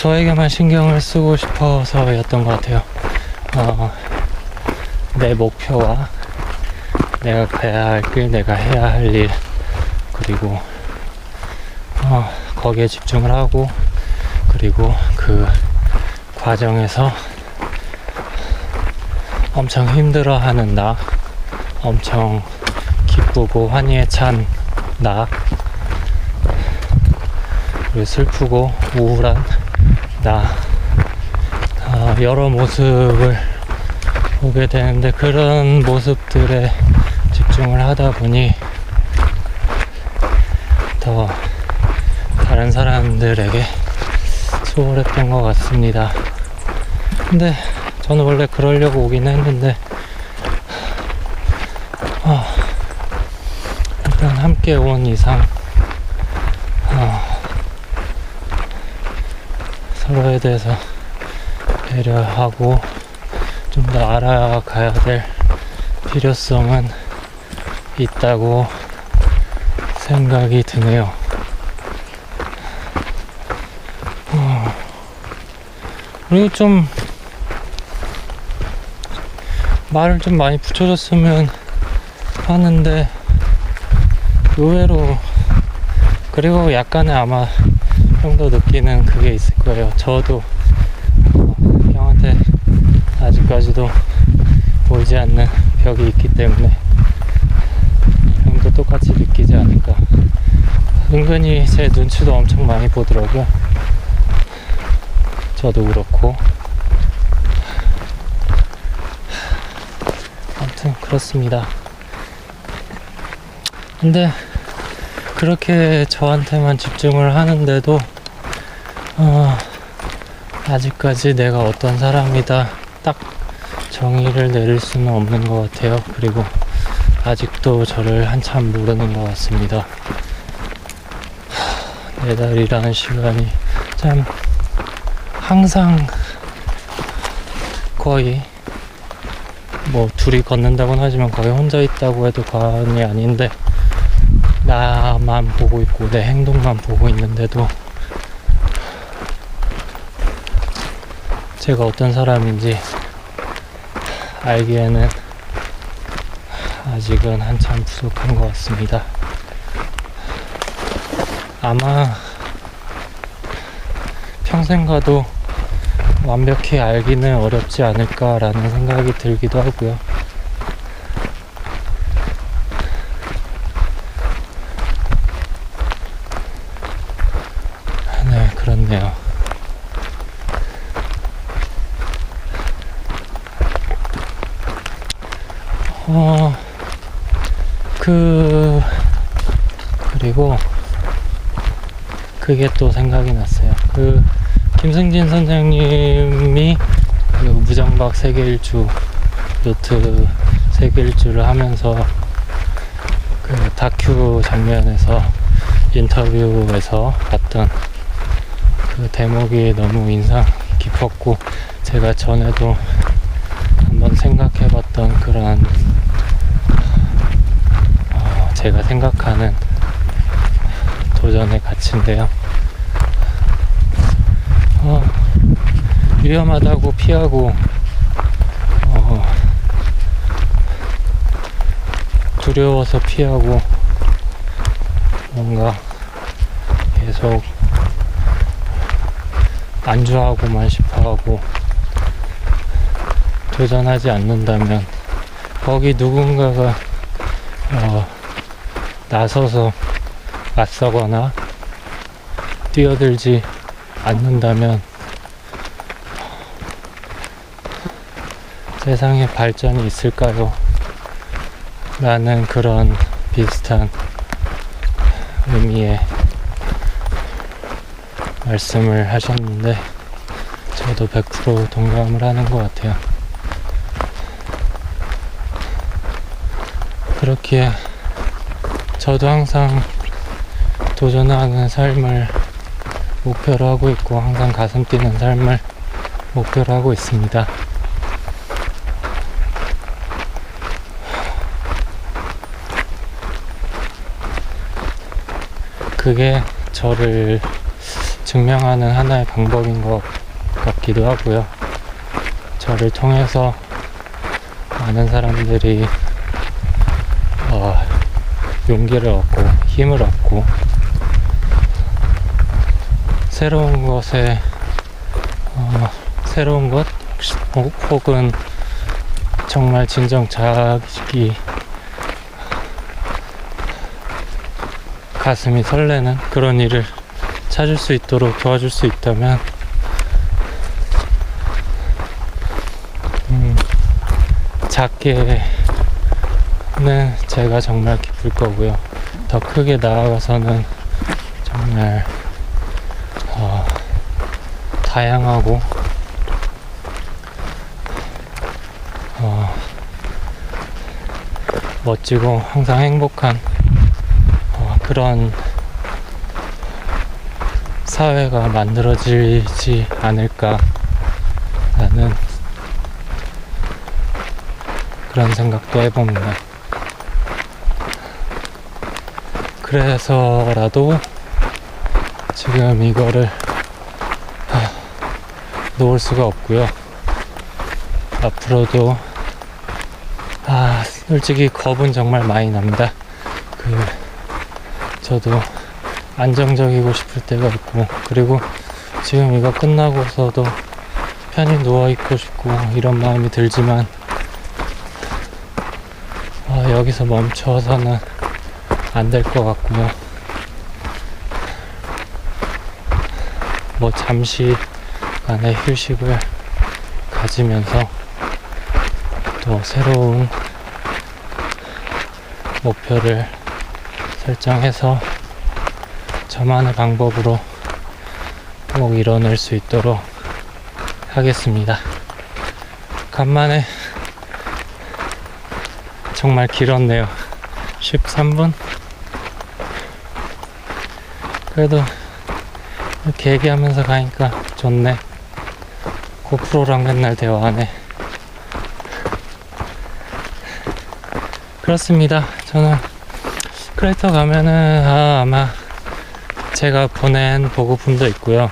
저에게만 신경을 쓰고 싶어서였던 것 같아요. 어, 내 목표와 내가 가야 할 길, 내가 해야 할 일, 그리고 어, 거기에 집중을 하고, 그리고 그 과정에서 엄청 힘들어하는 나, 엄청 기쁘고 환희에 찬 나, 그리고 슬프고 우울한 나, 어, 여러 모습을 보게 되는데 그런 모습들에 집중을 하다 보니 더 다른 사람들에게 수월했던 것 같습니다. 근데 저는 원래 그러려고 오긴 했는데 어, 일단 함께 온 이상 서로에 대해서 배려하고 좀 더 알아가야 될 필요성은 있다고 생각이 드네요. 어, 그리고 좀 말을 좀 많이 붙여줬으면 하는데 의외로 그리고 약간의 아마 형도 느끼는 그게 있을 거예요. 저도 어, 형한테 아직까지도 보이지 않는 벽이 있기 때문에 형도 똑같이 느끼지 않을까. 은근히 제 눈치도 엄청 많이 보더라고요. 저도 그렇고. 아무튼 그렇습니다. 근데 그렇게 저한테만 집중을 하는데도 어, 아직까지 내가 어떤 사람이다 딱 정의를 내릴 수는 없는 것 같아요. 그리고 아직도 저를 한참 모르는 것 같습니다. 하, 네 달이라는 시간이 참 항상 거의 뭐 둘이 걷는다고는 하지만 거의 혼자 있다고 해도 과언이 아닌데 나만 보고 있고 내 행동만 보고 있는데도 제가 어떤 사람인지 알기에는 아직은 한참 부족한 것 같습니다. 아마 평생 가도 완벽히 알기는 어렵지 않을까라는 생각이 들기도 하고요. 네, 그렇네요. 어, 그, 그리고, 그게 또 생각이 났어요. 그, 김승진 선생님이 그 무장박 세계 일주, 요트 세계 일주를 하면서 그 다큐 장면에서 인터뷰에서 봤던 그 대목이 너무 인상 깊었고, 제가 전에도 한번 생각해 봤던 그런 어, 제가 생각하는 도전의 가치인데요. 어, 위험하다고 피하고 어, 두려워서 피하고 뭔가 계속 안주하고만 싶어하고 도전하지 않는다면 거기 누군가가 어, 나서서 맞서거나 뛰어들지 않는다면 세상에 발전이 있을까요? 라는 그런 비슷한 의미의 말씀을 하셨는데 저도 100% 동감을 하는 것 같아요. 그렇기에 저도 항상 도전하는 삶을 목표로 하고 있고 항상 가슴 뛰는 삶을 목표로 하고 있습니다. 그게 저를 증명하는 하나의 방법인 것 같기도 하고요. 저를 통해서 많은 사람들이 어, 용기를 얻고 힘을 얻고 새로운 것에 어, 새로운 것 혹은 정말 진정 자기 가슴이 설레는 그런 일을 찾을 수 있도록 도와줄 수 있다면 음, 작게는 제가 정말 기쁠 거고요. 더 크게 나아가서는 정말 어, 다양하고 어, 멋지고 항상 행복한 어, 그런 사회가 만들어지지 않을까 라는 그런 생각도 해봅니다. 그래서라도 지금 이거를 하, 놓을 수가 없고요. 앞으로도 아 솔직히 겁은 정말 많이 납니다. 그 저도 안정적이고 싶을 때가 있고 그리고 지금 이거 끝나고서도 편히 누워 있고 싶고 이런 마음이 들지만 아, 여기서 멈춰서는 안 될 것 같고요. 뭐 잠시간의 휴식을 가지면서 또 새로운 목표를 설정해서 저만의 방법으로 꼭 이뤄낼 수 있도록 하겠습니다. 간만에 정말 길었네요. 13분? 그래도 이렇게 얘기하면서 가니까 좋네. 고프로랑 맨날 대화하네. 그렇습니다. 저는 크레이터 가면은 아, 아마 제가 보낸 보고품도 있고요.